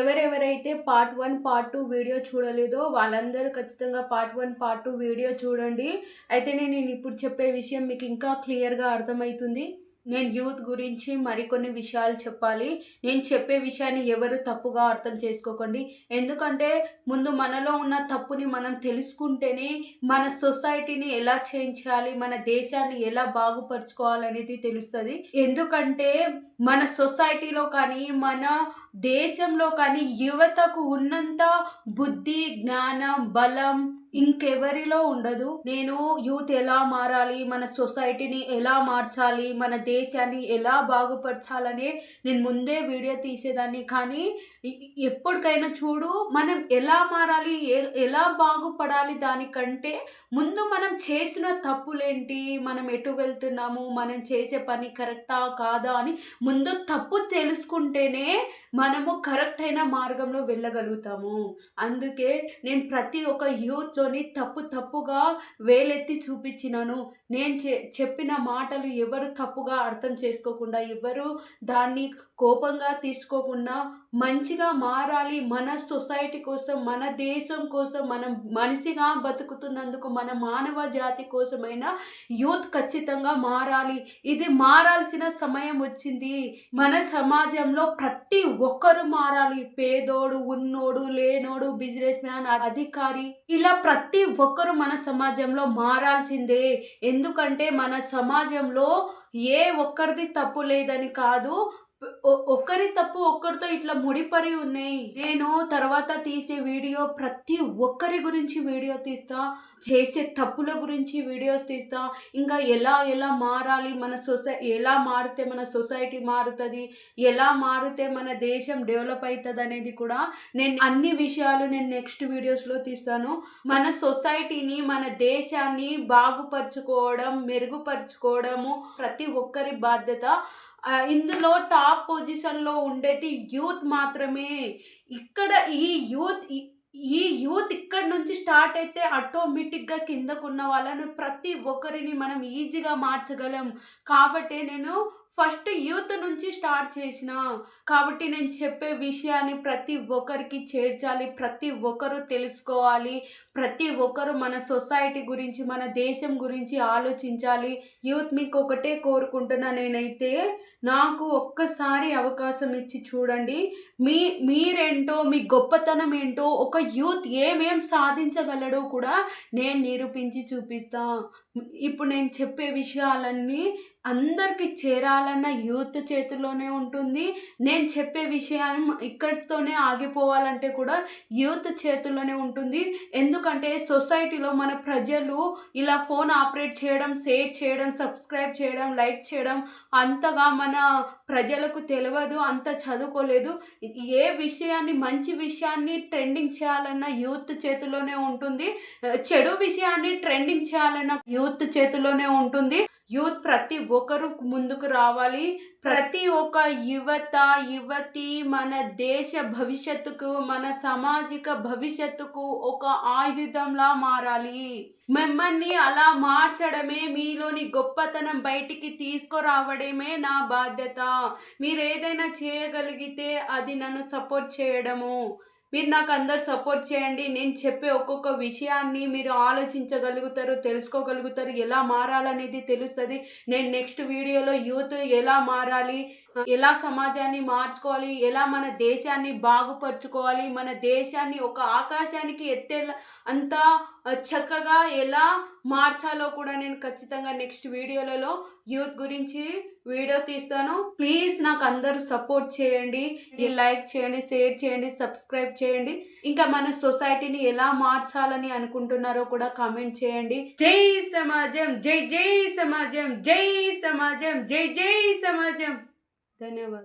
ఎవరెవరైతే part one part two video చూడలేదో వాళ్ళందరూ ఖచ్చితంగా part one part two video చూడండి. అయితే నేను ఇప్పుడు చెప్పే విషయం మీకు ఇంకా క్లియర్గా అర్థమవుతుంది. నేను యూత్ గురించి మరికొన్ని విషయాలు చెప్పాలి. నేను చెప్పే విషయాన్ని ఎవరు తప్పుగా అర్థం చేసుకోకండి. ఎందుకంటే ముందు మనలో ఉన్న తప్పుని మనం తెలుసుకుంటేనే మన సొసైటీని ఎలా చేంజ్ చేయాలి మన దేశాన్ని ఎలా బాగుపరచుకోవాలనేది తెలుస్తుంది. ఎందుకంటే మన సొసైటీలో కానీ మన దేశంలో కానీ యువతకు ఉన్నంత బుద్ధి జ్ఞానం బలం ఇంకెవరిలో ఉండదు. నేను యూత్ ఎలా మారాలి మన సొసైటీని ఎలా మార్చాలి మన దేశాన్ని ఎలా బాగుపరచాలనే నేను ముందే వీడియో తీసేదాన్ని. కానీ ఎప్పటికైనా చూడు మనం ఎలా మారాలి ఎలా బాగుపడాలి దానికంటే ముందు మనం చేసిన తప్పులేంటి? మనం ఎటు వెళ్తున్నాము? మనం చేసే పని కరెక్టా కాదా అని ముందు తప్పు తెలుసుకుంటేనే మనము కరెక్ట్ అయిన మార్గంలో వెళ్ళగలుగుతాము. అందుకే నేను ప్రతి ఒక్క యూత్లోని తప్పు తప్పుగా వేలెత్తి చూపించినాను. నేను చెప్పిన మాటలు ఎవరు తప్పుగా అర్థం చేసుకోకుండా ఎవరు దాన్ని కోపంగా తీసుకోకుండా మంచిగా మారాలి. మన సొసైటీ కోసం మన దేశం కోసం మనం మనిషిగా బతుకుతున్నందుకు మన మానవ జాతి కోసమైనా యూత్ ఖచ్చితంగా మారాలి. ఇది మారాల్సిన సమయం వచ్చింది. మన సమాజంలో ప్రతి ఒక్కరు మారాలి. పేదోడు ఉన్నోడు లేనోడు బిజినెస్ మ్యాన్ అధికారి. ఇలా ప్రతి ఒక్కరు మన సమాజంలో మారాల్సిందే. ఎందుకంటే మన సమాజంలో ఏ ఒక్కరిది తప్పు లేదని కాదు ఒక్కరి తప్పు ఒక్కరితో ఇట్లా ముడిపడి ఉన్నాయి. నేను తర్వాత తీసే వీడియో ప్రతి ఒక్కరి గురించి వీడియో తీస్తా. చేసే తప్పుల గురించి వీడియోస్ తీస్తా. ఇంకా ఎలా ఎలా మారాలి మన సొసై ఎలా మారితే మన సొసైటీ మారుతుంది? ఎలా మారితే మన దేశం డెవలప్ అవుతుంది అనేది కూడా నేను అన్ని విషయాలు నేను నెక్స్ట్ వీడియోస్లో తీస్తాను. మన సొసైటీని మన దేశాన్ని బాగుపరుచుకోవడం మెరుగుపరుచుకోవడము ప్రతి ఒక్కరి బాధ్యత. ఇందులో టాప్ పొజిషన్లో ఉండేది యూత్ మాత్రమే. ఇక్కడ ఈ యూత్ ఈ యూత్ ఇక్కడ నుంచి స్టార్ట్ అయితే ఆటోమేటిక్గా కిందకున్న వాళ్ళను ప్రతి ఒక్కరిని మనం ఈజీగా మార్చగలం. కాబట్టి నేను ఫస్ట్ యూత్ నుంచి స్టార్ట్ చేసిన. కాబట్టి నేను చెప్పే విషయాన్ని ప్రతి ఒక్కరికి చేర్చాలి ప్రతి ఒక్కరు తెలుసుకోవాలి ప్రతి ఒక్కరు మన సొసైటీ గురించి మన దేశం గురించి ఆలోచించాలి. యూత్ మీకు ఒకటే కోరుకుంటున్నా నేనైతే నాకు ఒక్కసారి అవకాశం ఇచ్చి చూడండి. మీ మీరేంటో మీ గొప్పతనం ఏంటో ఒక యూత్ ఏమేం సాధించగలడో కూడా నేను నిరూపించి చూపిస్తాను ఇప్పుడు నేను చెప్పే విషయాలన్నీ అందరికి చేరాలన్న యూత్ చేతిలోనే ఉంటుంది. నేను చెప్పే విషయం ఇక్కడితోనే ఆగిపోవాలంటే కూడా యూత్ చేతుల్లోనే ఉంటుంది. ఎందుకంటే సొసైటీలో మన ప్రజలు ఇలా ఫోన్ ఆపరేట్ చేయడం షేర్ చేయడం సబ్స్క్రైబ్ చేయడం లైక్ చేయడం అంతగా మన ప్రజలకు తెలియదు అంత చదువుకోలేదు. ఏ విషయాన్ని మంచి విషయాన్ని ట్రెండింగ్ చేయాలన్న యూత్ చేతిలోనే ఉంటుంది. చెడు విషయాన్ని ట్రెండింగ్ చేయాలన్న యూత్ చేతిలోనే ఉంటుంది. యూత్ ప్రతి ఒక్కరు ముందుకు రావాలి. ప్రతి ఒక్క యువత యువతి మన దేశ భవిష్యత్తుకు మన సామాజిక భవిష్యత్తుకు ఒక ఆయుధంలా మారాలి. మిమ్మల్ని అలా మార్చడమే మీలోని గొప్పతనం బయటికి తీసుకురావడమే నా బాధ్యత. మీరు ఏదైనా చేయగలిగితే అది నన్ను సపోర్ట్ చేయడము. మీరు నాకు అందరు సపోర్ట్ చేయండి. నేను చెప్పే ఒక్కొక్క విషయాన్ని మీరు ఆలోచించగలుగుతారు తెలుసుకోగలుగుతారు. ఎలా మారాలనేది తెలుస్తుంది. నేను నెక్స్ట్ వీడియోలో యూత్ ఎలా మారాలి ఎలా సమాజాన్ని మార్చుకోవాలి ఎలా మన దేశాన్ని బాగుపరుచుకోవాలి మన దేశాన్ని ఒక ఆకాశానికి ఎత్తే అంత చక్కగా ఎలా మార్చాలో కూడా నేను ఖచ్చితంగా నెక్స్ట్ వీడియోలలో యూత్ గురించి వీడియో తీస్తాను. ప్లీజ్ నాకు అందరూ సపోర్ట్ చేయండి. లైక్ చేయండి షేర్ చేయండి సబ్స్క్రైబ్ చేయండి. ఇంకా మన సొసైటీని ఎలా మార్చాలని అనుకుంటున్నారో కూడా కామెంట్ చేయండి. జై సమాజం జై జై సమాజం జై సమాజం జై జై సమాజం. ధన్యవాదాలు.